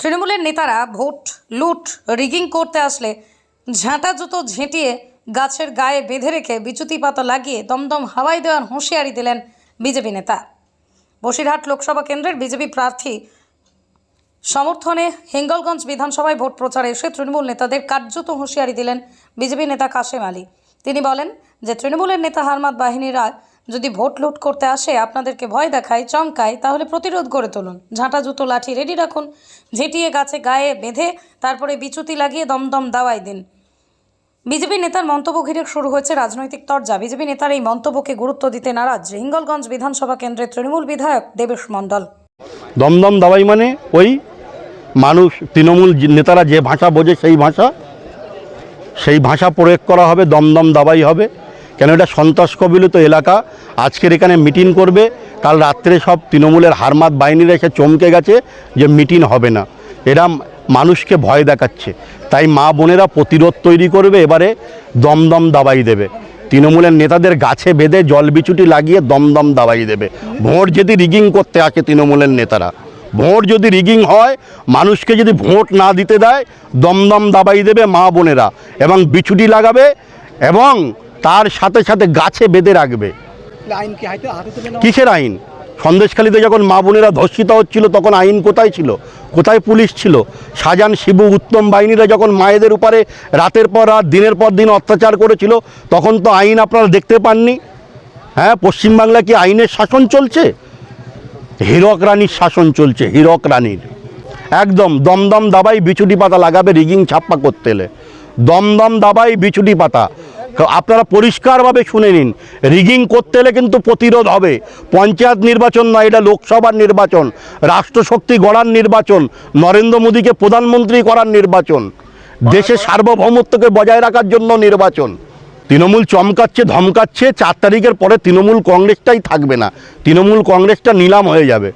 তৃণমূলের নেতারা ভোট, লুট রিগিং করতে আসলে ঝাঁটা জুতো ঝেঁটিয়ে গাছের গায়ে বেঁধে রেখে বিচুতি পাতা লাগিয়ে দমদম হাওয়াই দেওয়ার হুঁশিয়ারি দিলেন বিজেপি নেতা। বসিরহাট লোকসভা কেন্দ্রের বিজেপি প্রার্থী সমর্থনে হিঙ্গলগঞ্জ বিধানসভায় ভোট প্রচারে এসে তৃণমূল নেতাদের কার্যত হুঁশিয়ারি দিলেন বিজেপি নেতা কাশেম আলী। তিনি বলেন যে, তৃণমূলের নেতা হারমাদ বাহিনীরা যদি ভোট লুট করতে আসে, আপনাদেরকে ভয় দেখায়, চমকায়, তাহলে প্রতিরোধ গড়ে তুলুন। ঝাঁটা, জুতো, লাঠি রেডি রাখুন। ঝেঁটিয়ে গাছে গায়ে বেঁধে তারপরে বিচুতি লাগিয়ে দমদম দাওয়াই দিন। বিজেপি নেতার মন্তব্য ঘিরে শুরু হয়েছে রাজনৈতিক তরজা। বিজেপি নেতার এই মন্তব্যকে গুরুত্ব দিতে নারাজ। হিঙ্গলগঞ্জ বিধানসভা কেন্দ্রের তৃণমূল বিধায়ক দেবেশ মণ্ডল। দমদম দাবাই মানে ওই মানুষ, তৃণমূল নেতারা যে ভাষা বোঝে সেই ভাষা সেই ভাষা প্রয়োগ করা হবে, দমদম দাবাই হবে। কেন এটা সন্ত্রাস কবিলিত এলাকা? আজকের এখানে মিটিং করবে, কাল রাত্রে সব তৃণমূলের হারমাত বাহিনীরা এসে চমকে গেছে যে মিটিং হবে না। এরা মানুষকে ভয় দেখাচ্ছে। তাই মা বোনেরা প্রতিরোধ তৈরি করবে, এবারে দমদম দাবাই দেবে। তৃণমূলের নেতাদের গাছে বেঁধে জল বিচুটি লাগিয়ে দমদম দাবাই দেবে। ভোট যদি রিগিং করতে আসে তৃণমূলের নেতারা। ভোট যদি রিগিং হয়, মানুষকে যদি ভোট না দিতে দেয়, দমদম দাবাই দেবে মা বোনেরা। এবং বিছুটি লাগাবে এবং তার সাথে সাথে গাছে বেঁধে রাখবে। কিসের আইন? সন্দেশখালীতে যখন মা বোনেরা ধর্ষিত হচ্ছিল তখন আইন কোথায় ছিল? কোথায় পুলিশ ছিল? শাহজাহান শিবু উত্তম বাহিনীরা যখন মায়েদের উপরে রাতের পর রাত দিনের পর দিন অত্যাচার করেছিল তখন তো আইন আপনারা দেখতে পাননি। হ্যাঁ পশ্চিমবাংলা কি আইনের শাসন চলছে? হীরক রানীর শাসন চলছে হীরক রানীর। একদম দমদম দাবাই বিছুটি পাতা লাগাবে রিগিং ছাপ্পা করতে এলে। দমদম দাবাই বিছুটি পাতা। আপনারা পরিষ্কারভাবে শুনে নিন। রিগিং করতে এলে কিন্তু প্রতিরোধ হবে। পঞ্চায়েত নির্বাচন নয়, এটা লোকসভার নির্বাচন, রাষ্ট্রশক্তি গড়ার নির্বাচন, নরেন্দ্র মোদীকে প্রধানমন্ত্রী করার নির্বাচন দেশের সার্বভৌমত্বকে বজায় রাখার জন্য নির্বাচন। তৃণমূল চমকাচ্ছে, ধমকাচ্ছে, চার তারিখের পরে তৃণমূল কংগ্রেসটাই থাকবে না। তৃণমূল কংগ্রেসটা নিলাম হয়ে যাবে।